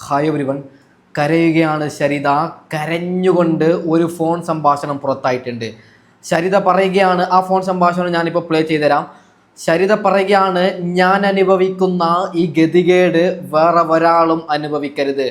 Hi everyone കരയുകയാണ് ശരിത. കരഞ്ഞുകൊണ്ട് ഒരു ഫോൺ സംഭാഷണം പുറത്തായിട്ടുണ്ട്. ശരിത പറയുകയാണ് ആ ഫോൺ സംഭാഷണം ഞാനിപ്പോൾ പ്ലേ ചെയ്തുതരാം. ശരിത പറയുകയാണ് ഞാൻ അനുഭവിക്കുന്ന ഈ ഗതികേട് വേറെ ഒരാളും അനുഭവിക്കരുത്.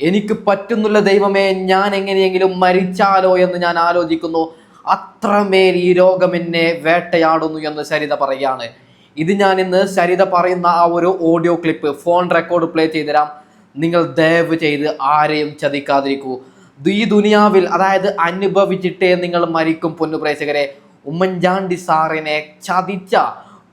എനിക്ക് പറ്റുന്നുള്ള ദൈവമേ ഞാൻ എങ്ങനെയെങ്കിലും മരിച്ചാലോ എന്ന് ഞാൻ ആലോചിക്കുന്നു. അത്രമേൽ ഈ രോഗം എന്നെ വേട്ടയാടുന്നു എന്ന് ശരിത പറയുകയാണ്. ഇത് ഞാൻ ഇന്ന് ശരിത പറയുന്ന ആ ഒരു audio clip phone record play ചെയ്തുതരാം. നിങ്ങൾ ദയവ് ചെയ്ത് ആരെയും ചതിക്കാതിരിക്കൂ. ഈ ദുനിയാവിൽ അതായത് അനുഭവിച്ചിട്ടേ നിങ്ങൾ മരിക്കും പൊന്നുപ്രേക്ഷകരെ ഉമ്മൻചാണ്ടി സാറിനെ ചതിച്ച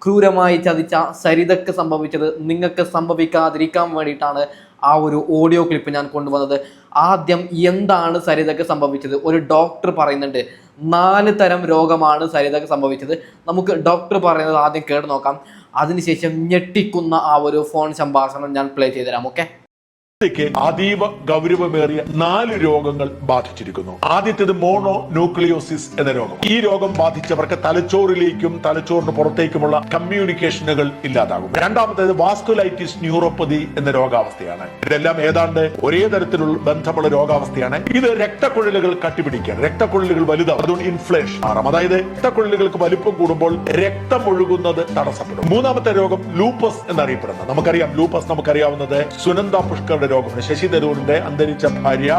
ക്രൂരമായി ചതിച്ച സരിതക്ക് സംഭവിച്ചത് നിങ്ങൾക്ക് സംഭവിക്കാതിരിക്കാൻ വേണ്ടിയിട്ടാണ് ആ ഒരു ഓഡിയോ ക്ലിപ്പ് ഞാൻ കൊണ്ടുവന്നത്. ആദ്യം എന്താണ് സരിതക്ക് സംഭവിച്ചത്? ഒരു ഡോക്ടർ പറയുന്നുണ്ട് നാല് തരം രോഗമാണ് സരിതക്ക് സംഭവിച്ചത്. നമുക്ക് ഡോക്ടർ പറയുന്നത് ആദ്യം കേട്ട് നോക്കാം. അതിനുശേഷം ഞെട്ടിക്കുന്ന ആ ഒരു ഫോൺ സംഭാഷണം ഞാൻ പ്ലേ ചെയ്തുതരാം ഓക്കെ ഇന്ത്യയ്ക്ക് അതീവ ഗൗരവമേറിയ നാല് രോഗങ്ങൾ ബാധിച്ചിരിക്കുന്നു. ആദ്യത്തേത് മോണോ ന്യൂക്ലിയോസിസ് എന്ന രോഗം. ഈ രോഗം ബാധിച്ചവർക്ക് തലച്ചോറിലേക്കും തലച്ചോറിന് പുറത്തേക്കുമുള്ള കമ്മ്യൂണിക്കേഷനുകൾ ഇല്ലാതാകും. രണ്ടാമത്തേത് വാസ്കുലൈറ്റിസ് ന്യൂറോപ്പതി എന്ന രോഗാവസ്ഥയാണ്. ഇതെല്ലാം ഏതാണ്ട് ഒരേ തരത്തിലുള്ള ബന്ധമുള്ള രോഗാവസ്ഥയാണ്. ഇത് രക്തക്കുഴലുകൾ കട്ടിപിടിക്കുകയാണ്. രക്തക്കുഴലുകൾ വലുതാവും. അതുകൊണ്ട് ഇൻഫ്ലേഷൻ മാറാം അതായത് രക്തക്കുഴലുകൾക്ക് വലിപ്പം കൂടുമ്പോൾ രക്തം ഒഴുകുന്നത് തടസ്സപ്പെടും. മൂന്നാമത്തെ രോഗം ലൂപ്പസ് എന്നറിയപ്പെടുന്നത്. നമുക്കറിയാം ലൂപ്പസ് നമുക്കറിയാവുന്നത് സുനന്ദ പുഷ്കറുടെ രോഗമാണ്. ശശി തരൂരിന്റെ അന്തരിച്ച ഭാര്യ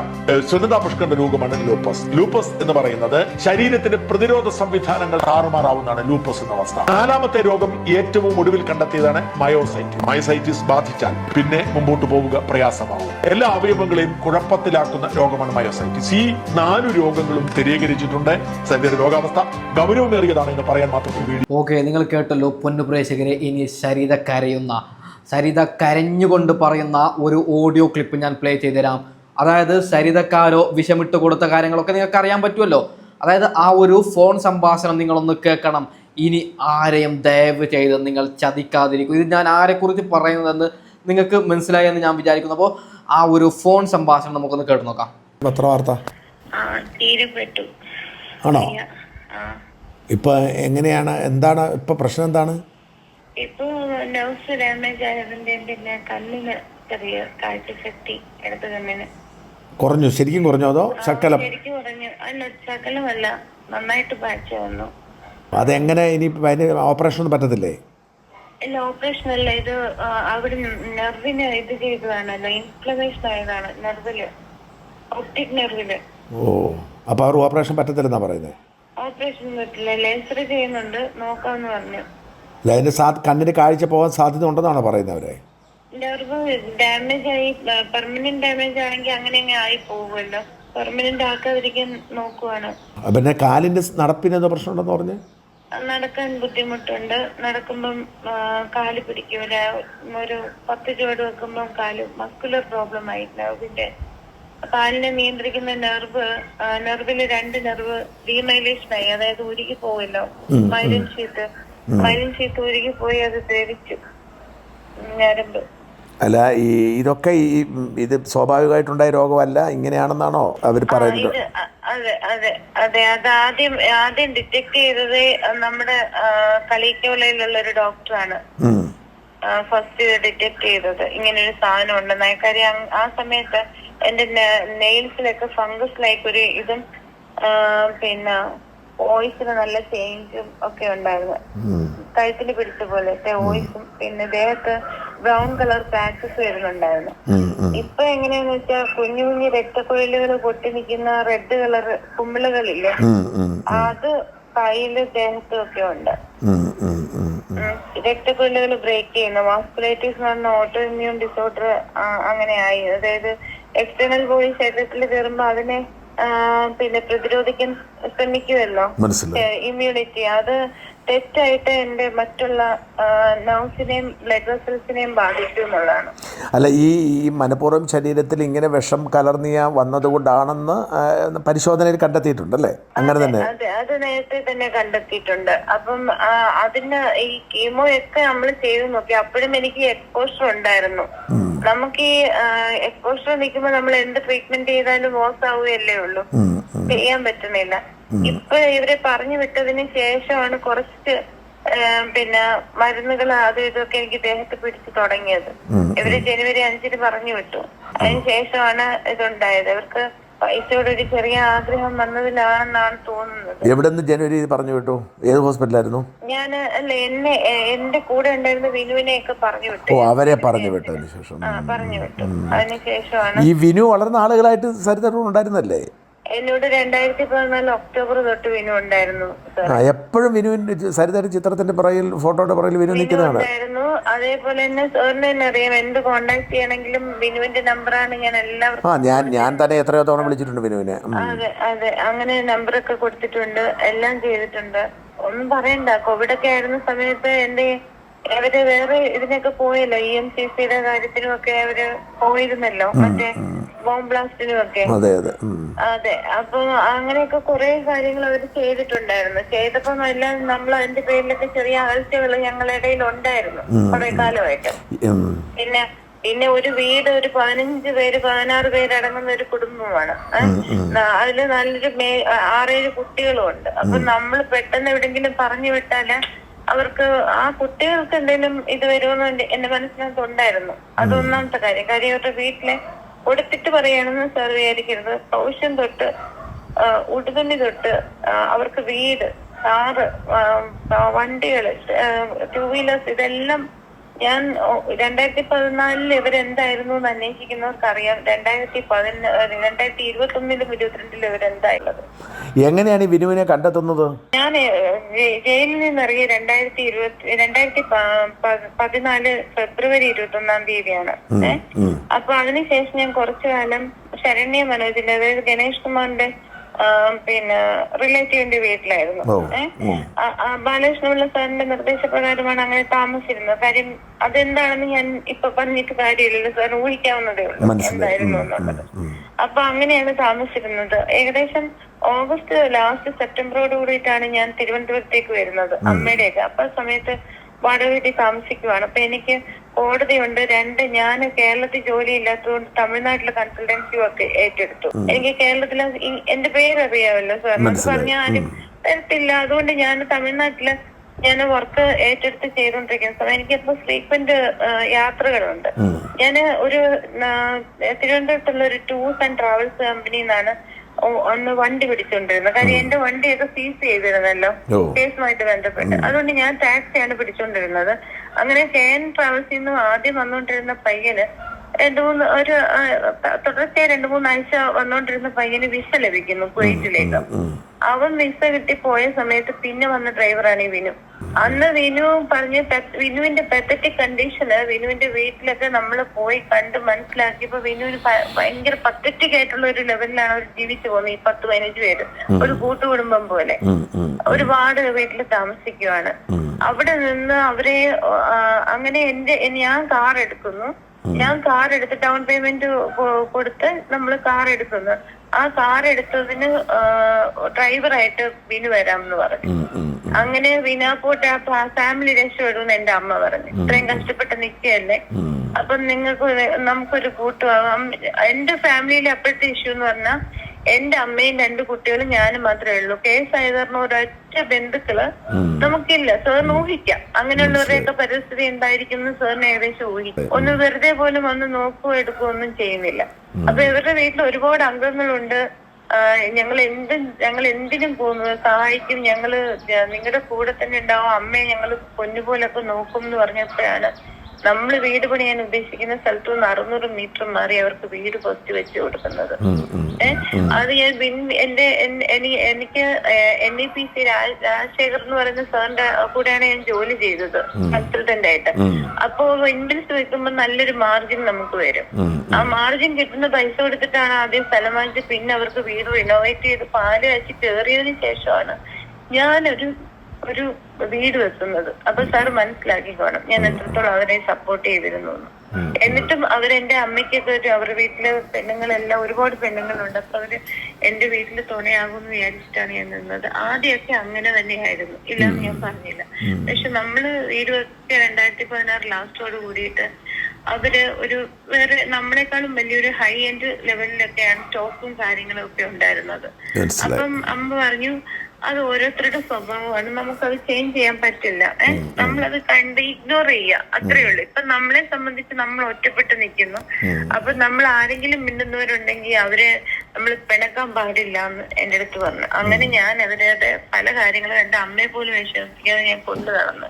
സുനിത പുഷ്കറിന്റെ രോഗമാണ് ലൂപ്പസ്. ലൂപ്പസ് എന്ന് പറയുന്നത് ശരീരത്തിന്റെ പ്രതിരോധ സംവിധാനങ്ങൾ താറുമാറാവുന്നതാണ് ലൂപ്പസ് എന്ന അവസ്ഥ. നാലാമത്തെ രോഗം ഏറ്റവും ഒടുവിൽ കണ്ടെത്തിയതാണ് മയോസൈറ്റിസ് മയോസൈറ്റിസ് ബാധിച്ചാൽ പിന്നെ മുമ്പോട്ട് പോവുക പ്രയാസമാവും. എല്ലാ അവയവങ്ങളെയും കുഴപ്പത്തിലാക്കുന്ന രോഗമാണ് മയോസൈറ്റിസ്. ഈ നാലു രോഗങ്ങളും സ്ഥിരീകരിച്ചിട്ടുണ്ട്. സരിതയുടെ രോഗാവസ്ഥ ഗൗരവമേറിയതാണ് എന്ന് പറയാൻ മാത്രം ഓക്കെ നിങ്ങൾ കേട്ടല്ലോ പൊന്നു പ്രേക്ഷകരെ ഇനി ശരീരക്കരയുന്ന കരയുന്ന സരിത കരഞ്ഞുകൊണ്ട് പറയുന്ന ഒരു ഓഡിയോ ക്ലിപ്പ് ഞാൻ പ്ലേ ചെയ്തുതരാം. അതായത് സരിതക്കാരോ വിഷമിട്ട് കൊടുത്ത കാര്യങ്ങളൊക്കെ നിങ്ങൾക്ക് അറിയാൻ പറ്റുമല്ലോ. അതായത് ആ ഒരു ഫോൺ സംഭാഷണം നിങ്ങളൊന്ന് കേൾക്കണം. ഇനി ആരെയും ദയവ് ചെയ്ത് നിങ്ങൾ ചതിക്കാതിരിക്കും. ഇത് ഞാൻ ആരെക്കുറിച്ച് പറയുന്നതെന്ന് നിങ്ങൾക്ക് മനസ്സിലായി എന്ന് ഞാൻ വിചാരിക്കുന്നു. അപ്പോൾ ആ ഒരു ഫോൺ സംഭാഷണം നമുക്കൊന്ന് കേട്ടു നോക്കാം. പത്രവാർത്ത ആണോ? ഇപ്പൊ എങ്ങനെയാണ്? എന്താണ്? ഇപ്പൊ പ്രശ്നം എന്താണ്? ഇപ്പൊ നർവ്സ് ഡാമേജ് ആയതിന്റെ പിന്നെ കണ്ണിന് ചെറിയ കാഴ്ചശക്തി ഇടത് കണ്ണിന്. കുറഞ്ഞു. ശരിക്കും കുറഞ്ഞോ അതോ ശക്കലം ശരിക്കും കുറഞ്ഞു. അല്ല ശകലമല്ല. നന്നായിട്ട് പാച്ച വന്നു. അതെങ്ങനെ ഇനി അതിന് ഓപ്പറേഷൻ ഒന്നും പറ്റത്തില്ലേ? ഇല്ല ഓപ്പറേഷൻ അല്ല. ഇത് ആ, അവിടെ നെർവിന് ഇത് ചെയ്തതാണല്ലോ. ഇൻഫ്ലമേഷൻ ആയതാണ് നെർവിൽ ഒപ്റ്റിക് നെർവിൽ ഓ അപ്പൊ അവർ ഓപ്പറേഷൻ പറ്റത്തില്ലെന്നാ പറയുന്നത് ഓപ്പറേഷൻ പറ്റില്ല. ലേസർ ചെയ്യുന്നുണ്ട്. നോക്കാന്ന് പറഞ്ഞു. അല്ല അതിന് സാ കണ്ണിന് കാഴ്ച പോകാൻ സാധ്യത ഉണ്ടെന്നാണ് പറയുന്നത് അവരെ? ഡാമേജ് ആയി പെർമനന്റ് ഡാമേജ് ആണെങ്കിൽ അങ്ങനെ ആയി പോകുമല്ലോ. പെർമനന്റ് ആക്കാതിരിക്കാൻ നോക്കുവാണ്. പിന്നെ കാലിന്റെ നടപ്പിന് എന്തോ പ്രശ്നം ഉണ്ടെന്ന് പറഞ്ഞ് നടക്കാൻ ബുദ്ധിമുട്ടുണ്ട്. നടക്കുമ്പം കാൽ പിടിക്കൂല. ഒരു പത്ത് ചുവട് വെക്കുമ്പം കാൽ മസ്കുലർ പ്രോബ്ലം ആയി. നെർവിന്റെ കാലിനെ നിയന്ത്രിക്കുന്ന നെർവ് നെർവിൽ രണ്ട് നെർവ് ഡീമൈലേഷൻ ആയി. അതായത് ഉരുകി പോവല്ലോ. മൈലൻ ഷീറ്റ് മൈലിൻ ഷീറ്റ് പോയി അത് ദ്രവിച്ചു. ഞരമ്പ്. അല്ല ഈ ഇതൊക്കെ ഈ ഇത് സ്വാഭാവികമായിട്ടുണ്ടായ രോഗമല്ല? ഇങ്ങനെയാണെന്നാണോ അവർ പറയുന്നത്? അതെ അതെ അതെ. അത് ആദ്യം ആദ്യം ഡിറ്റക്ട് ചെയ്തത് നമ്മുടെ കളിക്കോലയിലുള്ള ഒരു ഡോക്ടറാണ്. ഫസ്റ്റ് ഡിറ്റക്ട് ചെയ്തത് ഇങ്ങനെ ഒരു സാധനം ഉണ്ടെന്ന് കാര്യം ആ സമയത്ത് എന്റെ നെയിൽസിലൊക്കെ ഫംഗസ് ലൈക്ക് ഒരു ഇതും പിന്നെ വോയിസിന് നല്ല ചേഞ്ചും ഒക്കെ ഉണ്ടായിരുന്നു. കഴുത്തിന് കഴുത്തിൽ പിടിച്ച പോലത്തെ വോയിസും പിന്നെ ദേഹത്ത് ബ്രൗൺ കളർ പാച്ചസ് വരുന്നുണ്ടായിരുന്നു. ഇപ്പൊ എങ്ങനെയാന്ന് വെച്ചാൽ കുഞ്ഞു കുഞ്ഞു രക്തക്കുഴലുകൾ പൊട്ടി നിൽക്കുന്ന റെഡ് കളർ കുമ്പിളുകളില്ലേ? അത് കയ്യിൽ ദേഹത്തും ഒക്കെ ഉണ്ട്. രക്തക്കുഴലുകൾ ബ്രേക്ക് ചെയ്യുന്നു. വാസ്കുലൈറ്റിസ് എന്ന് പറഞ്ഞ ഓട്ടോ ഇമ്മ്യൂൺ ഡിസോർഡർ അങ്ങനെ ആയി. അതായത് എക്സ്റ്റേണൽ ബോഡി ശരീരത്തിൽ കയറുമ്പോ അതിനെ പിന്നെ പ്രതിരോധിക്കാൻ ശ്രമിക്കുമല്ലോ ഇമ്മ്യൂണിറ്റി അത് തെറ്റായിട്ട് എന്റെ മറ്റുള്ള നൗസിനെയും ബ്ലഡ് വെസൽസിനെയും ബാധിച്ചു എന്നുള്ളതാണ്. അല്ല ഈ ഈ മനഃപൂർവം ശരീരത്തിൽ ഇങ്ങനെ വിഷം കലർന്നിയ വന്നതുകൊണ്ടാണെന്ന് പരിശോധനയിൽ കണ്ടെത്തിയിട്ടുണ്ടല്ലേ അങ്ങനെ തന്നെ. അതെ. അത് നേരത്തെ തന്നെ കണ്ടെത്തിയിട്ടുണ്ട്. അപ്പം അതിന് ഈ കീമോ ഒക്കെ നമ്മൾ ചെയ്തു നോക്കി. അപ്പോഴും എനിക്ക് എക്സ്പോഷർ ഉണ്ടായിരുന്നു. നമുക്ക് ഈ എക്സ്പോഷർ നിൽക്കുമ്പോൾ നമ്മൾ എന്ത് ട്രീറ്റ്മെന്റ് ചെയ്താലും മോശം ആവുകയല്ലേ ഉള്ളൂ. ചെയ്യാൻ പറ്റുന്നില്ല. ഇപ്പൊ ഇവരെ പറഞ്ഞു വിട്ടതിന് ശേഷമാണ് കുറച്ച് പിന്നെ മരുന്നുകൾ അതും ഇതൊക്കെ എനിക്ക് ദേഹത്ത് പിടിച്ചു തുടങ്ങിയത്. ഇവർ ജനുവരി അഞ്ചിന് പറഞ്ഞു വിട്ടു. അതിന് ശേഷമാണ് ഇതുണ്ടായത്. ഇവർക്ക് പൈസയോട് ഒരു ചെറിയ ആഗ്രഹം വന്നതിലാണെന്നാണ് തോന്നുന്നത്. എവിടെ നിന്ന് ജനുവരി പറഞ്ഞു വിട്ടു? ഏത് ഹോസ്പിറ്റലായിരുന്നു? ഞാൻ അല്ല എന്നെ എന്റെ കൂടെ ഉണ്ടായിരുന്ന വിനുവിനെ ഒക്കെ പറഞ്ഞു വിട്ടു. ഓ അവരെ പറഞ്ഞു വിട്ടതിന് ശേഷം. പറഞ്ഞു വിട്ടു. അതിനുശേഷമാണ് ഈ വിനു വളർന്ന ആളുകളായിട്ട് സരിതരും ഉണ്ടായിരുന്നല്ലേ? എന്നോട് രണ്ടായിരത്തി പതിനാല് ഒക്ടോബർ തൊട്ട് വിനു ഉണ്ടായിരുന്നു ആ എപ്പോഴും വിനുവിന്റെ സരിതയുടെ ചിത്രത്തിന്റെ പുറകിൽ ഫോട്ടോയുടെ പുറകിൽ വിനു നിൽക്കുന്നതാണ്. ഉണ്ടായിരുന്നു. അതേപോലെ തന്നെ സാറിന് തന്നെ അറിയാം എന്ത് കോണ്ടാക്ട് ചെയ്യണമെങ്കിലും ബിനുവിന്റെ നമ്പറാണ് ഞാൻ എല്ലാവർക്കും ആ ഞാൻ ഞാൻ തന്നെ എത്രയോ തവണ വിളിച്ചിട്ടുണ്ട് വിനുവിനെ. ഉം. അതെ അതെ. അങ്ങനെ നമ്പറൊക്കെ കൊടുത്തിട്ടുണ്ട് എല്ലാം ചെയ്തിട്ടുണ്ട്. ഒന്നും പറയണ്ട കോവിഡ് ഒക്കെ ആയിരുന്ന സമയത്ത് എന്റെ അവർ വേറെ ഇതിനൊക്കെ പോയല്ലോ ഇ എം സി സിയുടെ കാര്യത്തിനും ഒക്കെ അവർ പോയിരുന്നല്ലോ. മറ്റേ ബോംബ് ബ്ലാസ്റ്റിനും ഒക്കെ അതെ. അതെ അതെ അപ്പൊ അങ്ങനെയൊക്കെ കുറെ കാര്യങ്ങൾ അവർ ചെയ്തിട്ടുണ്ടായിരുന്നു. ചെയ്തപ്പോ എല്ലാം നമ്മൾ അതിന്റെ പേരിലൊക്കെ ചെറിയ അകൽച്ചകൾ ഞങ്ങളുടെ ഇടയിൽ ഉണ്ടായിരുന്നു കുറെ കാലമായിട്ട് പിന്നെ പിന്നെ ഒരു വീട് ഒരു പതിനഞ്ച് പേര് പതിനാറ് പേരടങ്ങുന്ന ഒരു കുടുംബമാണ്. അതിൽ നല്ലൊരു മേ ആറേഴ് കുട്ടികളും ഉണ്ട് അപ്പൊ നമ്മൾ പെട്ടെന്ന് എവിടെങ്കിലും പറഞ്ഞു വിട്ടാൽ അവർക്ക് ആ കുട്ടികൾക്ക് എന്തെങ്കിലും ഇത് വരുമെന്ന് എന്റെ മനസ്സിനകത്ത് ഉണ്ടായിരുന്നു. അതൊന്നാമത്തെ കാര്യം. കാര്യം അവരുടെ വീട്ടിലെ കൊടുത്തിട്ട് പറയുകയാണെന്ന് സാർ വിചാരിക്കരുത്. പൗഷ്യം തൊട്ട് ഉടുതുണി തൊട്ട് അവർക്ക് വീട് കാറ് വണ്ടികൾ ടൂ വീലേഴ്സ് ഇതെല്ലാം ഞാൻ രണ്ടായിരത്തി പതിനാലിൽ ഇവരെന്തായിരുന്നു എന്ന് അന്വേഷിക്കുന്നവർക്ക് അറിയാം രണ്ടായിരത്തി പതിന രണ്ടായിരത്തി ഇരുപത്തി ഒന്നിലും ഇരുപത്തിരണ്ടിലും ഇവരെന്തായുള്ളത്? എങ്ങനെയാണ് ഈ വിനുവിനെ കണ്ടെത്തുന്നത്? ഞാൻ ജയിലിൽ നിന്നിറങ്ങി രണ്ടായിരത്തി ഇരുപത്തി രണ്ടായിരത്തി പതിനാല് ഫെബ്രുവരി ഇരുപത്തി ഒന്നാം തീയതിയാണ് അപ്പൊ അതിനുശേഷം ഞാൻ കുറച്ചു കാലം ശരണ്യ മനോജിന്റെ അതായത് ഗണേഷ് കുമാറിന്റെ പിന്നെ റിലേറ്റീവിന്റെ വീട്ടിലായിരുന്നു. ബാലകൃഷ്ണപിള്ള സാറിന്റെ നിർദ്ദേശപ്രകാരമാണ് അങ്ങനെ താമസിച്ചിരുന്നത്. കാര്യം അതെന്താണെന്ന് ഞാൻ ഇപ്പൊ പറഞ്ഞിട്ട് കാര്യമില്ലല്ലോ. സാർ ഊഹിക്കാവുന്നതേ ഉള്ളൂ. എന്തായിരുന്നു എന്നുള്ളത്. അപ്പൊ അങ്ങനെയാണ് താമസിച്ചിരുന്നത്. ഏകദേശം ഓഗസ്റ്റ് ലാസ്റ്റ് സെപ്റ്റംബറോട് കൂടിയിട്ടാണ് ഞാൻ തിരുവനന്തപുരത്തേക്ക് വരുന്നത് അമ്മയുടെയൊക്കെ. അപ്പൊ സമയത്ത് വാടക വീട്ടിൽ താമസിക്കുവാണ്. അപ്പൊ എനിക്ക് കോടതിയുണ്ട്. രണ്ട് ഞാൻ കേരളത്തിൽ ജോലി ഇല്ലാത്തതുകൊണ്ട് തമിഴ്നാട്ടിലെ കൺസൾട്ടൻസി ഒക്കെ ഏറ്റെടുത്തു. എനിക്ക് കേരളത്തിലെ എന്റെ പേര് അറിയാമല്ലോ സാർ അത് പറഞ്ഞ ആരും തരത്തില്ല അതുകൊണ്ട് ഞാൻ തമിഴ്നാട്ടിലെ ഞാൻ വർക്ക് ഏറ്റെടുത്ത് ചെയ്തുകൊണ്ടിരിക്കുന്ന സമയം എനിക്കിപ്പോ ഫ്രീക്വന്റ് യാത്രകളുണ്ട്. ഞാൻ ഒരു തിരുവനന്തപുരത്തുള്ള ഒരു ടൂർസ് ആൻഡ് ട്രാവൽസ് കമ്പനിയിൽ നിന്നാണ് ഒ- ഒന്ന് വണ്ടി പിടിച്ചോണ്ടിരുന്നത് കാര്യം എന്റെ വണ്ടിയൊക്കെ സീസ് ചെയ്തിരുന്നല്ലോ. കേസുമായിട്ട് ബന്ധപ്പെട്ട്. അതുകൊണ്ട് ഞാൻ ടാക്സിയാണ് പിടിച്ചോണ്ടിരുന്നത്. അങ്ങനെ കെ എൻ ട്രാവൽസിൽ നിന്ന് ആദ്യം വന്നുകൊണ്ടിരുന്ന പയ്യന് രണ്ടു മൂന്ന് ഒരു തുടർച്ചയായി രണ്ടു മൂന്ന് ആഴ്ച വന്നുകൊണ്ടിരുന്ന പയ്യന് വിസ ലഭിക്കുന്നു കുവൈറ്റിലേക്ക്. അവൻ വിസ കിട്ടി പോയ സമയത്ത് പിന്നെ വന്ന ഡ്രൈവറാണ് ഈ വിനു. അന്ന് വിനു പറഞ്ഞ് വിനുവിന്റെ പെത്തറ്റിക് കണ്ടീഷന് വിനുവിന്റെ വീട്ടിലൊക്കെ നമ്മൾ പോയി കണ്ട് മനസ്സിലാക്കിയപ്പോ വിനുവിന് ഭയങ്കര പത്തറ്റിക് ആയിട്ടുള്ള ഒരു ലെവലിലാണ് അവർ ജീവിച്ചു പോകുന്നത് ഈ പത്ത് പതിനഞ്ച് പേര്. ഒരു കൂട്ടുകുടുംബം പോലെ. ഒരുപാട് വീട്ടിൽ താമസിക്കുവാണ്. അവിടെ നിന്ന് അവരെ അങ്ങനെ എന്റെ ഞാൻ കാർ എടുക്കുന്നു. ഞാൻ കാർ എടുത്ത് ഡൗൺ പേയ്മെന്റ് കൊടുത്ത് നമ്മൾ കാർ എടുക്കുന്നു. ആ കാർ എടുത്തതിന് ഡ്രൈവറായിട്ട് വിനു വരാം എന്ന് പറഞ്ഞു. അങ്ങനെ വിനാപ്പോട്ട് ആ ഫാമിലി രക്ഷപ്പെടുമെന്ന് എന്റെ അമ്മ പറഞ്ഞു. ഇത്രയും കഷ്ടപ്പെട്ട് നിൽക്കുകയല്ലേ? അപ്പൊ നിങ്ങൾക്ക് നമുക്കൊരു കൂട്ടുവാകാം എന്റെ ഫാമിലിയിൽ അപ്പോഴത്തെ ഇഷ്യൂ എന്ന് പറഞ്ഞാൽ എന്റെ അമ്മയും രണ്ട് കുട്ടികളും ഞാനും മാത്രമേ ഉള്ളൂ. കേസ് ആയത് കാരണം ഒരൊറ്റ ബന്ധുക്കൾ നമുക്കില്ല. സാറിന് ഊഹിക്കാം. അങ്ങനെയുള്ളവരുടെയൊക്കെ പരിസ്ഥിതി എന്തായിരിക്കും സാറിന് ഏകദേശം ഊഹിക്കും. ഒന്ന് വെറുതെ പോലും വന്ന് നോക്കുകയോ എടുക്കുകയോ ഒന്നും ചെയ്യുന്നില്ല. അപ്പൊ ഇവരുടെ വീട്ടിൽ ഒരുപാട് അംഗങ്ങളുണ്ട്. ഞങ്ങൾ എന്ത് ഞങ്ങൾ എന്തിനും പോകുന്നത് സഹായിക്കും. ഞങ്ങൾ നിങ്ങളുടെ കൂടെ തന്നെ ഉണ്ടാവും. അമ്മയെ ഞങ്ങൾ പൊന്നുപോലൊക്കെ നോക്കും എന്ന് പറഞ്ഞപ്പോഴാണ് നമ്മൾ വീട് പണിയാൻ ഉദ്ദേശിക്കുന്ന സ്ഥലത്തു നിന്ന് അറുന്നൂറ് മീറ്റർ മാറി അവർക്ക് വീട് പോസ്റ്റ് വെച്ച് കൊടുക്കുന്നത്? അത് ഞാൻ ബിൻ- എന്റെ എനിക്ക് N E P C Rajasekhar എന്ന് പറയുന്ന സാറിന്റെ കൂടെയാണ് ഞാൻ ജോലി ചെയ്തത് കൺസൾട്ടന്റ് ആയിട്ട് അപ്പോ ഇൻവെസ്റ്റ് വെക്കുമ്പോൾ നല്ലൊരു മാർജിൻ നമുക്ക് വരും. ആ മാർജിൻ കിട്ടുന്ന പൈസ കൊടുത്തിട്ടാണ് ആദ്യം സ്ഥലം വാങ്ങിച്ച് പിന്നെ അവർക്ക് വീട് റിനോവേറ്റ് ചെയ്ത് പാൽ കാച്ചി കയറിയതിനു ശേഷമാണ് ഞാനൊരു ഒരു വീട് വെക്കുന്നത്. അപ്പൊ സാർ മനസ്സിലാക്കിക്കോണം ഞാൻ എത്രത്തോളം അവരെ സപ്പോർട്ട് ചെയ്തിരുന്നു എന്ന്. എന്നിട്ടും അവരെന്റെ അമ്മയ്ക്കൊക്കെ ഒരു അവരുടെ വീട്ടിലെ പെണ്ണുങ്ങളെല്ലാം ഒരുപാട് പെണ്ണുങ്ങളുണ്ട്. അപ്പൊ അവർ എന്റെ വീട്ടിൽ തുണയാകുമെന്ന് വിചാരിച്ചിട്ടാണ് ഞാൻ നിന്നത്. ആദ്യമൊക്കെ അങ്ങനെ തന്നെയായിരുന്നു. ഇല്ലെന്ന് ഞാൻ പറഞ്ഞില്ല. പക്ഷെ നമ്മൾ വീട് വെച്ച രണ്ടായിരത്തി പതിനാറ് ലാസ്റ്റോട് കൂടിയിട്ട് അവർ ഒരു വേറെ നമ്മളെക്കാളും വലിയൊരു ഹൈ എൻഡ് ലെവലിലൊക്കെയാണ് സ്റ്റോക്കും കാര്യങ്ങളും ഒക്കെ ഉണ്ടായിരുന്നത്. അപ്പം അമ്മ പറഞ്ഞു അത് ഓരോരുത്തരുടെ സ്വഭാവമാണ്. നമുക്കത് ചേഞ്ച് ചെയ്യാൻ പറ്റില്ല. ഏഹ് നമ്മളത് കണ്ട് ഇഗ്നോർ ചെയ്യുക. അത്രേ ഉള്ളൂ. ഇപ്പൊ നമ്മളെ സംബന്ധിച്ച് നമ്മൾ ഒറ്റപ്പെട്ട് നിൽക്കുന്നു. അപ്പൊ നമ്മൾ ആരെങ്കിലും മിണ്ടുന്നവരുണ്ടെങ്കിൽ അവരെ നമ്മൾ പിണക്കാൻ പാടില്ല എന്ന് എന്റെ അടുത്ത് പറഞ്ഞു. അങ്ങനെ ഞാൻ അവരുടെ പല കാര്യങ്ങളും എന്റെ അമ്മയെ പോലും വിശ്വസിക്കാതെ ഞാൻ കൊണ്ടു നടന്നു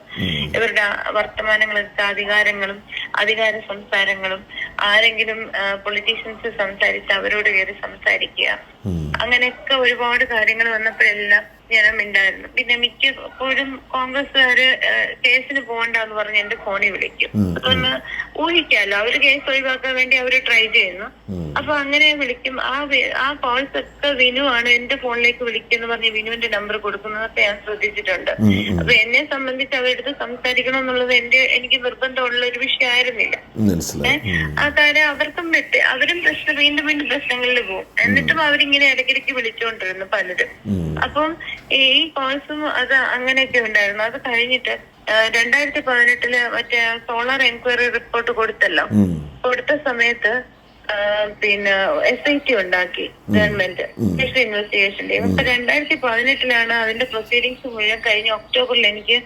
ഇവരുടെ വർത്തമാനങ്ങളും അധികാരങ്ങളും അധികാര സംസാരങ്ങളും ആരെങ്കിലും പൊളിറ്റീഷ്യൻസ് സംസാരിച്ച് അവരോട് കയറി സംസാരിക്കുക. അങ്ങനെയൊക്കെ ഒരുപാട് കാര്യങ്ങൾ വന്നപ്പോഴെല്ലാം ഞാൻ മിണ്ടായിരുന്നു. പിന്നെ മിക്കപ്പോഴും കോൺഗ്രസ്സുകാര് കേസിന് പോകണ്ടെന്ന് പറഞ്ഞ് എന്റെ ഫോണിൽ വിളിക്കും. അതൊന്ന് ഊഹിക്കാലോ അവർ കേസ് ഒഴിവാക്കാൻ വേണ്ടി അവർ ട്രൈ ചെയ്യുന്നു. അപ്പൊ അങ്ങനെ വിളിക്കും. ആ ആ കോൾസ് ഒക്കെ വിനു ആണ് എന്റെ ഫോണിലേക്ക് വിളിക്കുന്നു പറഞ്ഞ് വിനുവിന്റെ നമ്പർ കൊടുക്കുന്നതൊക്കെ ഞാൻ ശ്രദ്ധിച്ചിട്ടുണ്ട്. അപ്പൊ എന്നെ സംബന്ധിച്ച് അവരുടെ സംസാരിക്കണം എന്നുള്ളത് എന്റെ എനിക്ക് നിർബന്ധമുള്ള ഒരു വിഷയമായിരുന്നില്ല ആ കാര്യം അവർക്കും വിട്ട് അവരും പ്രശ്നം വീണ്ടും വീണ്ടും പ്രശ്നങ്ങളിൽ പോകും. എന്നിട്ടും അവരിങ്ങനെ ഇടയ്ക്കിടയ്ക്ക് വിളിച്ചുകൊണ്ടിരുന്നു പലരും. അപ്പം ഈ കോഴ്സും അത് അങ്ങനെയൊക്കെ ഉണ്ടായിരുന്നു. അത് കഴിഞ്ഞിട്ട് രണ്ടായിരത്തി പതിനെട്ടിൽ മറ്റേ സോളാർ എൻക്വയറി റിപ്പോർട്ട് കൊടുത്തല്ലോ. കൊടുത്ത സമയത്ത് പിന്നെ എസ് ഐ ടി ഉണ്ടാക്കി ഗവൺമെന്റ് സ്പെഷ്യൽ ഇൻവെസ്റ്റിഗേഷൻ ഇപ്പൊ രണ്ടായിരത്തി പതിനെട്ടിലാണ് അതിന്റെ പ്രൊസീഡിങ്സ് മുഴുവൻ കഴിഞ്ഞ ഒക്ടോബറിൽ എനിക്ക്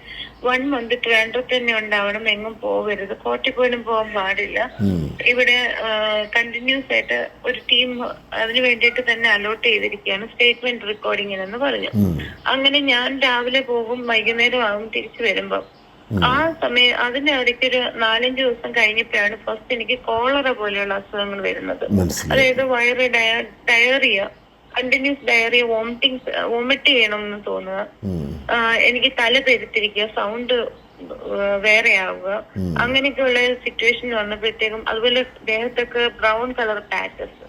വൺ മന്ത് ട്രിവാൻഡ്രത്ത് തന്നെ ഉണ്ടാവണം എങ്ങും പോകരുത്. കോർട്ടിൽ പോലും പോകാൻ പാടില്ല. ഇവിടെ കണ്ടിന്യൂസ് ആയിട്ട് ഒരു ടീം അതിന് വേണ്ടിയിട്ട് തന്നെ അലോട്ട് ചെയ്തിരിക്കുകയാണ്. സ്റ്റേറ്റ്മെന്റ് റെക്കോർഡിങ്ങിനെന്ന് പറഞ്ഞു. അങ്ങനെ ഞാൻ രാവിലെ പോകും വൈകുന്നേരം ആകും തിരിച്ചു വരുമ്പം. ആ സമയം അതിന്റെ ഇടയ്ക്കൊരു നാലഞ്ച് ദിവസം കഴിഞ്ഞപ്പോഴാണ് ഫസ്റ്റ് എനിക്ക് കോളറ പോലെയുള്ള അസുഖങ്ങൾ വരുന്നത്. അതായത് വയറ് diarrhoea continuous diarrhoea vomiting vomit ചെയ്യണമെന്ന് തോന്നുക. ആ, എനിക്ക് തല പെരുത്തിരിക്കുക സൗണ്ട് വേറെ ആവുക അങ്ങനെയൊക്കെയുള്ള സിറ്റുവേഷൻ വന്നപ്പോഴത്തേക്കും അതുപോലെ ദേഹത്തൊക്കെ ബ്രൗൺ കളർ പാച്ചസ്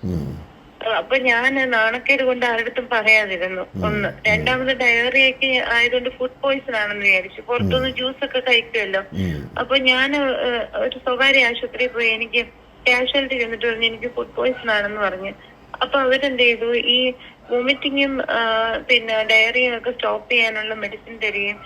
അപ്പൊ ഞാൻ നാണക്കേട് കൊണ്ട് ആരുടെ പറയാതിരുന്നു. ഒന്ന് രണ്ടാമത് ഡയറിയൊക്കെ ആയതുകൊണ്ട് ഫുഡ് പോയിസൺ ആണെന്ന് വിചാരിച്ചു. പുറത്തുനിന്ന് ജ്യൂസ് ഒക്കെ കഴിക്കുമല്ലോ. അപ്പൊ ഞാൻ ഒരു സ്വകാര്യ ആശുപത്രിയിൽ പോയി എനിക്ക് കാഷ്വാലിറ്റി ചെന്നിട്ട് പറഞ്ഞു എനിക്ക് ഫുഡ് പോയിസൺ ആണെന്ന് പറഞ്ഞു. അപ്പൊ അവരെന്ത് ചെയ്തു? ഈ വോമിറ്റിങ്ങും പിന്നെ ഡയറിയും ഒക്കെ സ്റ്റോപ്പ് ചെയ്യാനുള്ള മെഡിസിൻ തരികയും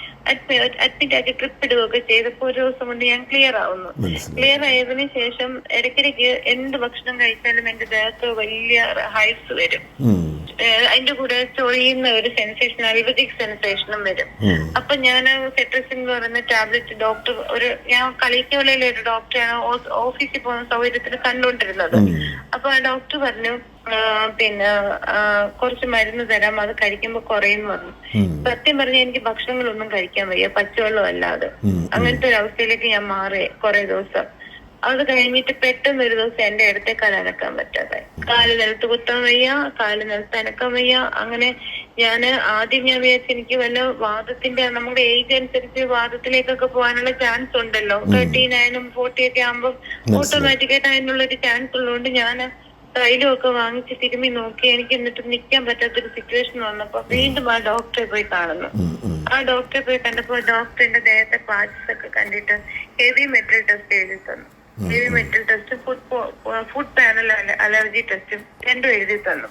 അഡ്മിറ്റ് ആക്കി ട്രിപ്പ് ഇടുകയൊക്കെ ചെയ്തപ്പോ ഒരു ദിവസം കൊണ്ട് ഞാൻ ക്ലിയർ ആവുന്നു. ക്ലിയർ ആയതിനു ശേഷം ഇടയ്ക്കിടയ്ക്ക് എന്ത് ഭക്ഷണം കഴിച്ചാലും എന്റെ ദേഹത്ത് വലിയ ഹൈസ് വരും. അതിന്റെ കൂടെ ചൊറിയുന്ന ഒരു സെൻസേഷൻ അൽവജിക് സെൻസേഷനും വരും. അപ്പൊ ഞാൻ സെട്രസിൻ എന്ന് പറയുന്ന ടാബ്ലറ്റ് ഡോക്ടർ ഒരു ഞാൻ കളിക്കോലയിലെ ഒരു ഡോക്ടറാണ് ഓഫീസിൽ പോകുന്ന സൗകര്യത്തിൽ കണ്ടുകൊണ്ടിരുന്നത്. അപ്പൊ ആ ഡോക്ടർ പറഞ്ഞു പിന്നെ കുറച്ച് മരുന്ന് തരാം അത് കഴിക്കുമ്പോ കുറയുന്നു പറഞ്ഞു. സത്യം പറഞ്ഞ എനിക്ക് ഭക്ഷണങ്ങളൊന്നും കഴിക്കാൻ വയ്യ പച്ചവെള്ളം അല്ലാതെ അങ്ങനത്തെ ഒരു അവസ്ഥയിലേക്ക് ഞാൻ മാറി കുറെ ദിവസം. അത് കഴിഞ്ഞിട്ട് പെട്ടെന്ന് ഒരു ദിവസം എന്റെ അടുത്തെ കാൽ അനക്കാൻ പറ്റാതെ കാൽ നിലത്ത് കുത്താൻ വയ്യ കാൽ നിലത്ത് അനക്കാൻ വയ്യ. അങ്ങനെ ഞാൻ ആദ്യം ഞാൻ വിചാരിച്ചു എനിക്ക് വല്ല വാദത്തിന്റെ നമ്മുടെ ഏജ് അനുസരിച്ച് വാദത്തിലേക്കൊക്കെ പോകാനുള്ള ചാൻസ് ഉണ്ടല്ലോ. തേർട്ടി നയനും ഫോർട്ടി ഒക്കെ ആകുമ്പോൾ ഓട്ടോമാറ്റിക്കായിട്ട് അതിനുള്ള ഒരു ചാൻസ് ഉള്ളതുകൊണ്ട് ഞാൻ തൈലം ഒക്കെ വാങ്ങിച്ച് തിരുമ്മി നോക്കി എനിക്ക് എന്നിട്ട് നിൽക്കാൻ പറ്റാത്തൊരു സിറ്റുവേഷൻ വന്നപ്പോ വീണ്ടും ആ ഡോക്ടറെ പോയി കാണുന്നു. ആ ഡോക്ടറെ പോയി കണ്ടപ്പോ ഡോക്ടറിന്റെ ദേഹത്തെ പാച്ചസ് ഒക്കെ കണ്ടിട്ട് ഹെവി മെറ്റൽ ടെസ്റ്റ് എഴുതി തന്നു. Metal test food food panel allergy ടെസ്റ്റും രണ്ടും എഴുതി തന്നു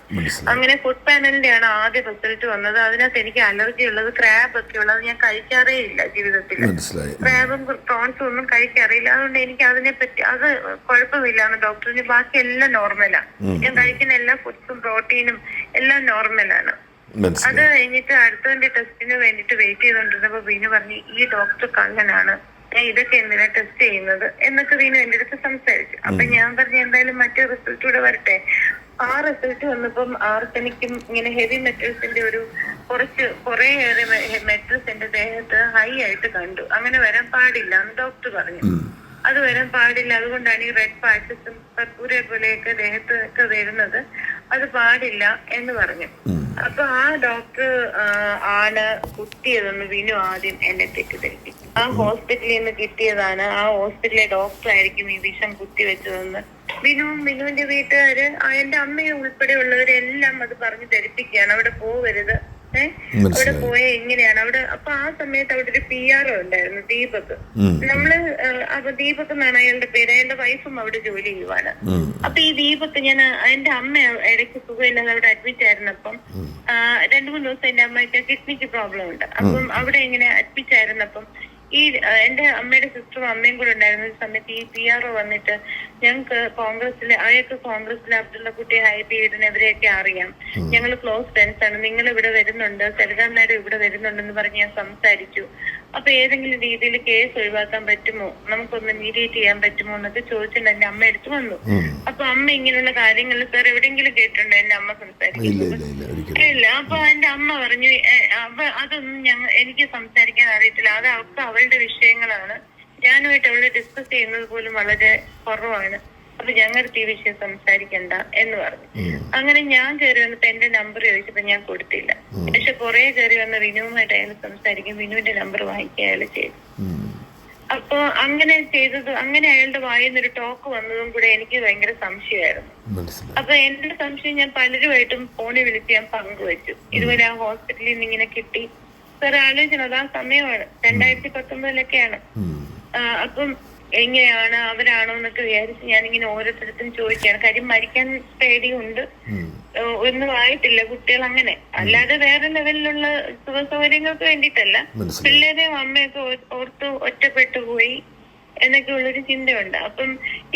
അങ്ങനെ ഫുഡ് പാനലിന്റെ ആണ് ആദ്യ റിസൾട്ട് വന്നത്. അതിനകത്ത് എനിക്ക് അലർജി ഉള്ളത് ക്രാബ് ഒക്കെ ഉള്ളത് ഞാൻ കഴിക്കാറേ ഇല്ല ജീവിതത്തിൽ. ക്രാബും പ്രോൺസും ഒന്നും കഴിക്കാറില്ല. അതുകൊണ്ട് എനിക്ക് അതിനെ പറ്റി അത് കുഴപ്പമില്ല എന്ന് ഡോക്ടറിന് ബാക്കി എല്ലാം നോർമലാണ് ഞാൻ കഴിക്കുന്ന എല്ലാ ഫുഡ്സും പ്രോട്ടീനും എല്ലാം നോർമലാണ് അത് കഴിഞ്ഞിട്ട് അടുത്തതിന്റെ ടെസ്റ്റിന് വേണ്ടിട്ട് വെയിറ്റ് ചെയ്തോണ്ടിരുന്നപ്പോ വീണു പറഞ്ഞു ഈ ഡോക്ടർ കള്ളനാണ്. ഇതൊക്കെ എന്തിനാ ടെസ്റ്റ് ചെയ്യുന്നത് എന്നൊക്കെ വീണു എന്റെ അടുത്ത് സംസാരിച്ചു. അപ്പൊ ഞാൻ പറഞ്ഞു എന്തായാലും മറ്റേ റിസൾട്ട് കൂടെ വരട്ടെ. ആ റിസൾട്ട് വന്നപ്പം ആർസനിക്കും ഇങ്ങനെ ഹെവി മെറ്റൽസിന്റെ ഒരു കുറച്ച് കുറെ ഏറെ മെറ്റൽസ് എന്റെ ദേഹത്ത് ഹൈ ആയിട്ട് കണ്ടു. അങ്ങനെ വരാൻ പാടില്ല എന്ന് ഡോക്ടർ പറഞ്ഞു. അത് വരാൻ പാടില്ല. അതുകൊണ്ടാണ് ഈ റെഡ് പാച്ചസും കർപ്പൂരെ പോലെയൊക്കെ ദേഹത്ത് ഒക്കെ വരുന്നത്. അത് പാടില്ല എന്ന് പറഞ്ഞു. അപ്പൊ ആ ഡോക്ടർ ആണ് കുത്തിയതെന്ന് വിനു ആദ്യം എന്നെ തെറ്റിദ്ധരിപ്പിച്ചു. ആ ഹോസ്പിറ്റലിൽ നിന്ന് കിട്ടിയതാണ്. ആ ഹോസ്പിറ്റലിലെ ഡോക്ടർ ആയിരിക്കും ഈ വിഷം കുത്തിവെച്ചതെന്ന്. വിനുവും വിനുവിന്റെ വീട്ടുകാര് എന്റെ അമ്മയും ഉൾപ്പെടെയുള്ളവരെല്ലാം അത് പറഞ്ഞു ധരിപ്പിക്കുകയാണ്. അവിടെ പോവരുത്. ഏഹ് അവിടെ പോയ എങ്ങനെയാണ്? അവിടെ അപ്പൊ ആ സമയത്ത് അവിടെ ഒരു പി ആർ ഉണ്ടായിരുന്നു ദീപക്. നമ്മൾ അപ്പൊ ദീപക് എന്നാണ് അയാളുടെ പേര്. അയാളുടെ വൈഫും അവിടെ ജോലി ചെയ്യുവാണ്. അപ്പൊ ഈ ദീപക് ഞാൻ എന്റെ അമ്മ ഇടയ്ക്ക് സുഖമില്ലാതെ അവിടെ അഡ്മിറ്റ് ആയിരുന്നപ്പം രണ്ടു മൂന്ന് ദിവസം എന്റെ അമ്മയ്ക്ക് കിഡ്നിക്ക് പ്രോബ്ലം ഉണ്ട്. അപ്പം അവിടെ ഇങ്ങനെ അഡ്മിറ്റ് ആയിരുന്നപ്പം ഈ എന്റെ അമ്മയുടെ സിസ്റ്ററും അമ്മയും കൂടെ ഉണ്ടായിരുന്ന ഒരു സമയത്ത് ഈ പി ആർ ഒ വന്നിട്ട് ഞങ്ങൾക്ക് കോൺഗ്രസിലെ അയാൾക്ക് കോൺഗ്രസിലെ അബ്ദുള്ള കുട്ടി ഹൈബീഡിനെതിരെയൊക്കെ അറിയാം. ഞങ്ങൾ ക്ലോസ് ഫ്രണ്ട്സ് ആണ്. നിങ്ങൾ ഇവിടെ വരുന്നുണ്ട്. സരിതാ മാഡം ഇവിടെ വരുന്നുണ്ടെന്ന് പറഞ്ഞ് ഞാൻ സംസാരിച്ചു. അപ്പൊ ഏതെങ്കിലും രീതിയിൽ കേസ് ഒഴിവാക്കാൻ പറ്റുമോ? നമുക്കൊന്ന് മീഡിയേറ്റ് ചെയ്യാൻ പറ്റുമോ എന്നൊക്കെ ചോദിച്ചിട്ടുണ്ട്. എന്റെ അമ്മ എടുത്തു വന്നു. അപ്പൊ അമ്മ ഇങ്ങനെയുള്ള കാര്യങ്ങൾ സാർ എവിടെയെങ്കിലും കേട്ടിട്ടുണ്ടോ? എന്റെ അമ്മ സംസാരിക്കുന്നു സംസാരിക്കുന്നത് ഇല്ല അപ്പൊ എന്റെ അമ്മ പറഞ്ഞു അവ അതൊന്നും ഞങ്ങൾ എനിക്ക് സംസാരിക്കാൻ അറിയത്തില്ല. അത് അവൾക്ക് അവളുടെ വിഷയങ്ങളാണ്. ഞാനുമായിട്ട് അവളെ ഡിസ്കസ് ചെയ്യുന്നത് പോലും വളരെ കുറവാണ്. അപ്പൊ ഞങ്ങൾക്ക് ഈ വിഷയം സംസാരിക്കണ്ട എന്ന് പറഞ്ഞു. അങ്ങനെ ഞാൻ കയറി വന്നപ്പോ എന്റെ നമ്പർ ചോദിച്ചപ്പോ ഞാൻ കൊടുത്തില്ല. പക്ഷെ കുറെ കയറി വന്ന വിനുവുമായിട്ട് അയാൾ സംസാരിക്കും വിനുവിന്റെ നമ്പർ വാങ്ങിക്കുക അയാൾ ചെയ്തു അപ്പൊ അങ്ങനെ ചെയ്തത് അങ്ങനെ അയാളുടെ വായിൽ നിന്നൊരു ടോക്ക് വന്നതും കൂടെ എനിക്ക് ഭയങ്കര സംശയമായിരുന്നു. അപ്പൊ എന്റെ സംശയം ഞാൻ പലരുമായിട്ടും ഫോണിൽ വിളിച്ച് ഞാൻ പങ്കുവച്ചു. ഇതുപോലെ ആ ഹോസ്പിറ്റലിൽ നിന്ന് ഇങ്ങനെ കിട്ടി. സാർ ആലോചിക്കണം ആ സമയമാണ്. രണ്ടായിരത്തി പത്തൊമ്പതിലൊക്കെയാണ്. അപ്പം എങ്ങനെയാണ് അവരാണോ എന്നൊക്കെ വിചാരിച്ച് ഞാനിങ്ങനെ ഓരോരുത്തരത്തും ചോദിക്കുകയാണ്. കാര്യം മരിക്കാൻ പേടിയുണ്ട്. ഒന്നും ആയിട്ടില്ല കുട്ടികൾ അങ്ങനെ അല്ലാതെ വേറെ ലെവലിലുള്ള സുഖ സൗകര്യങ്ങൾക്ക് വേണ്ടിയിട്ടല്ല പിള്ളേരെയും അമ്മയൊക്കെ ഓർത്ത് ഒറ്റപ്പെട്ടു പോയി. എന്നൊക്കെ ഉള്ളൊരു ചിന്തയുണ്ട്. അപ്പം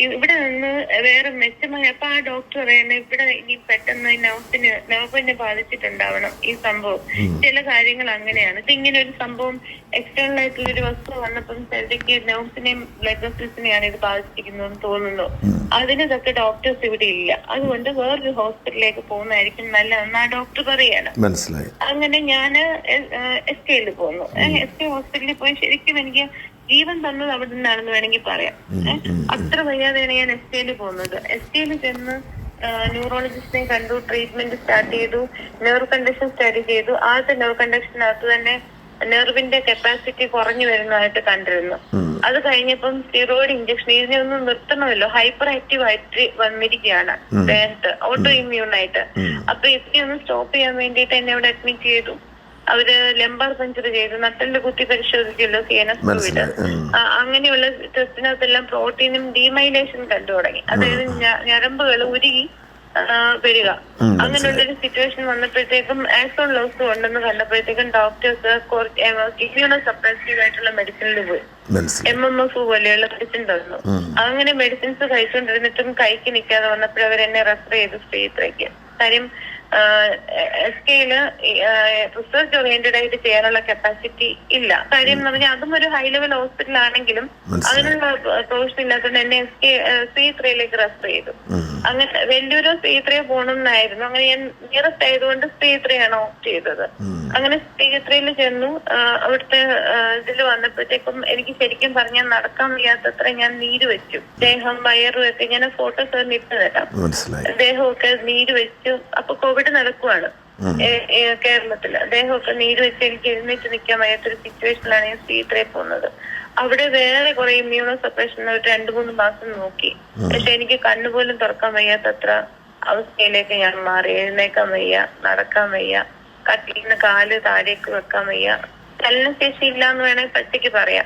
ഇവിടെ നിന്ന് വേറെ മെച്ചമായ അപ്പൊ ആ ഡോക്ടർ പറയുന്നത് ഇവിടെ ഇനി പെട്ടെന്ന് നവത്തിന് നവപ്പിനെ ബാധിച്ചിട്ടുണ്ടാവണം ഈ സംഭവം. ചില കാര്യങ്ങൾ അങ്ങനെയാണ്. ഇത് ഇങ്ങനെ ഒരു സംഭവം എക്സ്റ്റേണൽ ആയിട്ടുള്ള ഒരു വസ്തു വന്നപ്പം ചിലർക്ക് നവസിനെയും ബ്ലഡ് വെസൽസിനെയാണ് ഇത് ബാധിച്ചിരിക്കുന്നതെന്ന് തോന്നുന്നു. അതിന് ഇതൊക്കെ ഡോക്ടേഴ്സ് ഇവിടെ ഇല്ല. അതുകൊണ്ട് വേറൊരു ഹോസ്പിറ്റലിലേക്ക് പോകുന്നതായിരിക്കും നല്ലതെന്ന് ആ ഡോക്ടർ പറയാണ്. മനസ്സിലായി. അങ്ങനെ ഞാൻ എസ് കെയിൽ പോന്നു. എസ് കെ ഹോസ്പിറ്റലിൽ പോയി ശരിക്കും എനിക്ക് ജീവൻ തന്നത് അവിടെ നിന്നാണെന്ന് വേണമെങ്കിൽ പറയാം. അത്ര വയ്യാതെയാണ് ഞാൻ എസ് ടിയിൽ പോകുന്നത്. എസ് ടിയിൽ ചെന്ന് ന്യൂറോളജിസ്റ്റിനെ കണ്ടു ട്രീറ്റ്മെന്റ് സ്റ്റാർട്ട് ചെയ്തു നെർവ് കണ്ടീഷൻ സ്റ്റഡി ചെയ്തു. ആദ്യത്തെ നെർവ് കണ്ടീഷനകത്ത് തന്നെ നെർവിന്റെ കപ്പാസിറ്റി കുറഞ്ഞു വരുന്നതായിട്ട് കണ്ടിരുന്നു. അത് കഴിഞ്ഞപ്പം സ്റ്റിറോയിഡ് ഇഞ്ചക്ഷൻ ഇതിനെ ഒന്നും നിർത്തണമല്ലോ. ഹൈപ്പർ ആക്റ്റീവ് ആയിട്ട് വന്നിരിക്കുകയാണ് ദേഹത്ത് ഓട്ടോ ഇമ്മ്യൂൺ ആയിട്ട്. അപ്പൊ ഇതിനെ ഒന്ന് സ്റ്റോപ്പ് ചെയ്യാൻ വേണ്ടിയിട്ട് എന്നെ അവിടെ അഡ്മിറ്റ് ചെയ്തു. അവർ ലെമ്പർ സെഞ്ചറി ചെയ്ത് നട്ടലിന്റെ കുത്തി പരിശോധിച്ചല്ലോ സി എൻ എസ് ടൂവിൽ അങ്ങനെയുള്ള ടെസ്റ്റിനകത്തെല്ലാം പ്രോട്ടീനും ഡീമൈലേഷൻ കണ്ടു തുടങ്ങി. അതായത് ഞരമ്പുകൾ ഉരുകി വരിക. അങ്ങനെയുള്ള ഒരു സിറ്റുവേഷൻ വന്നപ്പോഴത്തേക്കും ആക്സോൺ ലോസ് ഉണ്ടെന്ന് കണ്ടപ്പോഴത്തേക്കും ഡോക്ടേഴ്സ് ഇമ്മ്യൂണോ സപ്രസീവ് ആയിട്ടുള്ള മെഡിസിനിൽ പോയി. എം എം എഫ് പോലെയുള്ള മെഡിസിൻ തന്നു. അങ്ങനെ മെഡിസിൻസ് കഴിച്ചുകൊണ്ടിരുന്നിട്ടും കൈക്ക് നിൽക്കാതെ വന്നപ്പോഴവരെന്നെ റെഫർ ചെയ്തു സ്ത്രീത്രയ്ക്ക് കാര്യം എസ് കെയിൽ റിസർച്ച് ഓറിയന്റഡ് ആയിട്ട് ചെയ്യാനുള്ള കപ്പാസിറ്റി ഇല്ല. കാര്യം എന്ന് പറഞ്ഞാൽ അതും ഒരു ഹൈ ലെവൽ ഹോസ്പിറ്റൽ ആണെങ്കിലും അതിനുള്ള പ്രൊവിഷൻ ഇല്ലാത്തതുകൊണ്ട് എന്നെ എസ് കെ സി ത്രീയിലേക്ക് റെഫർ ചെയ്തു. അങ്ങനെ വെല്ലൂരോ സി ത്രീ പോകണമെന്നായിരുന്നു അങ്ങനെ ഞാൻ നിയറസ്റ്റ് ആയതുകൊണ്ട് സി ത്രീ ആണ് ഓപ്റ്റ് ചെയ്തത്. അങ്ങനെ സി ത്രീയിൽ ചെന്നു. അവിടുത്തെ ഇതിൽ വന്നപ്പോഴത്തേക്കും എനിക്ക് ശരിക്കും പറഞ്ഞാൽ നടക്കാൻ വയ്യാത്തത്ര ഞാൻ നീര് വെച്ചു. ദേഹം വയറും ഒക്കെ ഞാൻ ഫോട്ടോസ് തന്നെ ഇട്ട് തരാം. ദേഹമൊക്കെ നീര് വെച്ചു. അപ്പൊ കോവിഡ് നടക്കുവാണ്. കേരളത്തിൽ അദ്ദേഹമൊക്കെ നീര് വെച്ച് എനിക്ക് എഴുന്നേറ്റ് നിൽക്കാൻ വയ്യാത്തൊരു സിറ്റുവേഷനിലാണ് ഞാൻ സ്ത്രീത്രയെ പോകുന്നത്. അവിടെ വേറെ കുറെ ഇമ്മ്യൂണോ സപ്രഷൻ ഒരു രണ്ടു മൂന്ന് മാസം നോക്കി. പക്ഷെ എനിക്ക് കണ്ണുപോലും തുറക്കാൻ വയ്യാത്തത്ര അവസ്ഥയിലേക്ക് ഞാൻ മാറി. എഴുന്നേക്കാൻ വയ്യ നടക്കാൻ വയ്യ കട്ടിൽ നിന്ന് കാൽ താഴേക്ക് വെക്കാൻ വയ്യ. ചലനശേഷി ഇല്ല എന്ന് വേണമെങ്കിൽ പച്ചയ്ക്ക് പറയാം.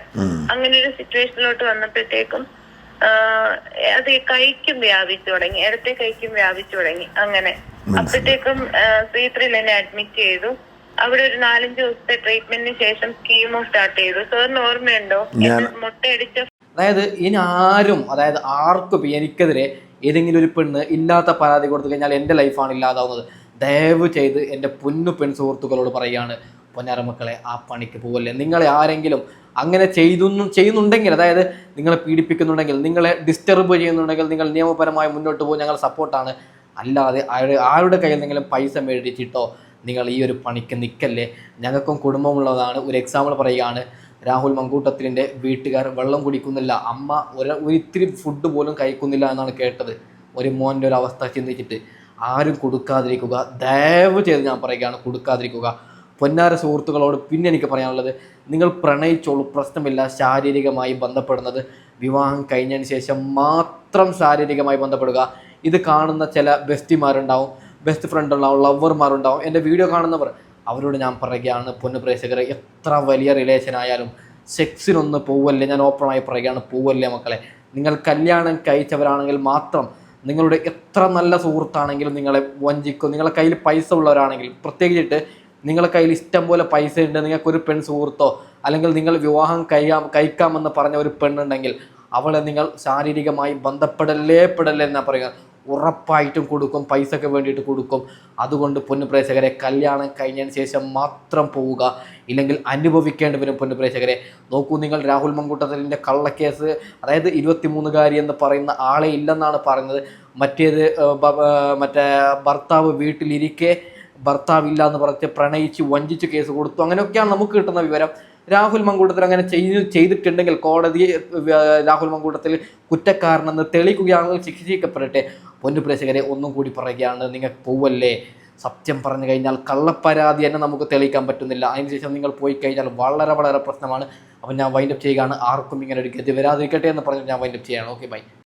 അങ്ങനെ ഒരു സിറ്റുവേഷനിലോട്ട് വന്നപ്പോഴത്തേക്കും അത് കൈക്കും വ്യാപിച്ചു തുടങ്ങി. ഇടത്തെ കൈക്കും വ്യാപിച്ചു തുടങ്ങി. അങ്ങനെ. അപ്പോഴത്തേക്കും ശ്രീത്രിയിൽ എന്നെ അഡ്മിറ്റ് ചെയ്തു. അവിടെ ഒരു നാലഞ്ച് ദിവസത്തെ ട്രീറ്റ്മെന്റിന് ശേഷം സ്കീമോ സ്റ്റാർട്ട് ചെയ്തു. സാറിന് ഓർമ്മയുണ്ടോ? എന്നെ മുട്ടയടിച്ച അതായത് ഇനി ആരും അതായത് ആർക്കും എനിക്കെതിരെ ഏതെങ്കിലും ഒരു പെണ്ണ് ഇല്ലാത്ത പരാതി കൊടുത്തു കഴിഞ്ഞാൽ എന്റെ ലൈഫാണ് ഇല്ലാതാവുന്നത്. ദയവ് ചെയ്ത് എന്റെ പൊന്നു പെൺ സുഹൃത്തുക്കളോട് പറയുകയാണ് പൊന്നാരമക്കളെ ആ പണിക്ക് പോകല്ലേ നിങ്ങളെ ആരെങ്കിലും അങ്ങനെ ചെയ്തു ചെയ്യുന്നുണ്ടെങ്കിൽ അതായത് നിങ്ങളെ പീഡിപ്പിക്കുന്നുണ്ടെങ്കിൽ നിങ്ങളെ ഡിസ്റ്റർബ് ചെയ്യുന്നുണ്ടെങ്കിൽ നിങ്ങൾ നിയമപരമായി മുന്നോട്ട് പോകും ഞങ്ങൾ സപ്പോർട്ടാണ് അല്ലാതെ ആരുടെ ആരുടെ കയ്യിൽ നിന്നെങ്കിലും പൈസ മേടിച്ചിട്ടോ നിങ്ങൾ ഈ ഒരു പണിക്ക് നിൽക്കല്ലേ? ഞങ്ങൾക്കും കുടുംബമുള്ളതാണ് ഒരു എക്സാമ്പിൾ പറയുകയാണ്. രാഹുൽ മങ്കൂട്ടത്തിന്റെ വീട്ടുകാർ വെള്ളം കുടിക്കുന്നില്ല. അമ്മ ഒരു ഒരു ഇത്തിരി ഫുഡ് പോലും കഴിക്കുന്നില്ല എന്നാണ് കേട്ടത്. ഒരു മോന്റെ ഒരു അവസ്ഥ ചിന്തിച്ചിട്ട്. ആരും കൊടുക്കാതിരിക്കുക. ദയവ് ചെയ്ത് ഞാൻ പറയുകയാണ് കൊടുക്കാതിരിക്കുക. പൊന്നാര സുഹൃത്തുക്കളോട് പിന്നെ എനിക്ക് പറയാനുള്ളത് നിങ്ങൾ പ്രണയിച്ചോളൂ. പ്രശ്നമില്ല ശാരീരികമായി ബന്ധപ്പെടുന്നത്. വിവാഹം കഴിഞ്ഞതിന് ശേഷം മാത്രം ശാരീരികമായി ബന്ധപ്പെടുക. ഇത് കാണുന്ന ചില ബെസ്റ്റിമാരുണ്ടാവും ബെസ്റ്റ് ഫ്രണ്ട് ഉണ്ടാവും ലവർമാരുണ്ടാവും എന്റെ വീഡിയോ കാണുന്നവർ അവരോട് ഞാൻ പറയുകയാണ് പൊന്നു പ്രേക്ഷകരെ എത്ര വലിയ റിലേഷൻ ആയാലും സെക്സിനൊന്ന് പോവല്ലേ ഞാൻ ഓപ്പണായി പറയുകയാണ് പോവല്ലേ മക്കളെ. നിങ്ങൾ കല്യാണം കഴിച്ചവരാണെങ്കിൽ മാത്രം നിങ്ങളുടെ എത്ര നല്ല സുഹൃത്താണെങ്കിലും നിങ്ങളെ വഞ്ചിക്കും. നിങ്ങളെ കയ്യിൽ പൈസ ഉള്ളവരാണെങ്കിലും പ്രത്യേകിച്ചിട്ട് നിങ്ങളെ കയ്യിൽ ഇഷ്ടം പോലെ പൈസ ഉണ്ട് നിങ്ങൾക്കൊരു പെൺ സുഹൃത്തോ അല്ലെങ്കിൽ നിങ്ങൾ വിവാഹം കഴിയാം കഴിക്കാമെന്ന് പറഞ്ഞ ഒരു പെണ്ണുണ്ടെങ്കിൽ അവളെ നിങ്ങൾ ശാരീരികമായി ബന്ധപ്പെടല്ലേ പെടല്ലേ എന്നാണ് പറയുക. ഉറപ്പായിട്ടും കൊടുക്കും പൈസക്ക് വേണ്ടിയിട്ട് കൊടുക്കും. അതുകൊണ്ട് പൊന്നുപ്രേക്ഷകരെ കല്യാണം കഴിഞ്ഞതിന് ശേഷം മാത്രം പോവുക. ഇല്ലെങ്കിൽ അനുഭവിക്കേണ്ടി വരും പൊന്നുപ്രേക്ഷകരെ നോക്കൂ നിങ്ങൾ രാഹുൽ മങ്കൂട്ടത്തിന്റെ കള്ളക്കേസ് അതായത് ഇരുപത്തിമൂന്നുകാരി എന്ന് പറയുന്ന ആളെ ഇല്ലെന്നാണ് പറയുന്നത് മറ്റേത് മറ്റേ ഭർത്താവ് വീട്ടിലിരിക്കെ ഭർത്താവില്ല എന്ന് പറഞ്ഞ് പ്രണയിച്ച് വഞ്ചിച്ച് കേസ് കൊടുത്തു. അങ്ങനെയൊക്കെയാണ് നമുക്ക് കിട്ടുന്ന വിവരം. രാഹുൽ മങ്കൂട്ടത്തിൽ അങ്ങനെ ചെയ്തു ചെയ്തിട്ടുണ്ടെങ്കിൽ കോടതി രാഹുൽ മങ്കൂട്ടത്തിൽ കുറ്റക്കാരനെന്ന് തെളിയിക്കുകയാണെങ്കിൽ ശിക്ഷിക്കപ്പെടട്ടെ. പൊന്നു പ്രേക്ഷകരെ ഒന്നും കൂടി പറയുകയാണ് നിങ്ങൾക്ക് പോവല്ലേ? സത്യം പറഞ്ഞു കഴിഞ്ഞാൽ കള്ളപ്പരാതി തന്നെ നമുക്ക് തെളിയിക്കാൻ പറ്റുന്നില്ല. അതിനുശേഷം നിങ്ങൾ പോയി കഴിഞ്ഞാൽ വളരെ വളരെ പ്രശ്നമാണ്. അപ്പം ഞാൻ വൈൻഡപ്പ് ചെയ്യുകയാണ്. ആർക്കും ഇങ്ങനെ ഒരു ഗതി വരാതിരിക്കട്ടെ എന്ന് പറഞ്ഞ് ഞാൻ വൈൻഡപ്പ് ചെയ്യാണ് ഓക്കെ ബൈ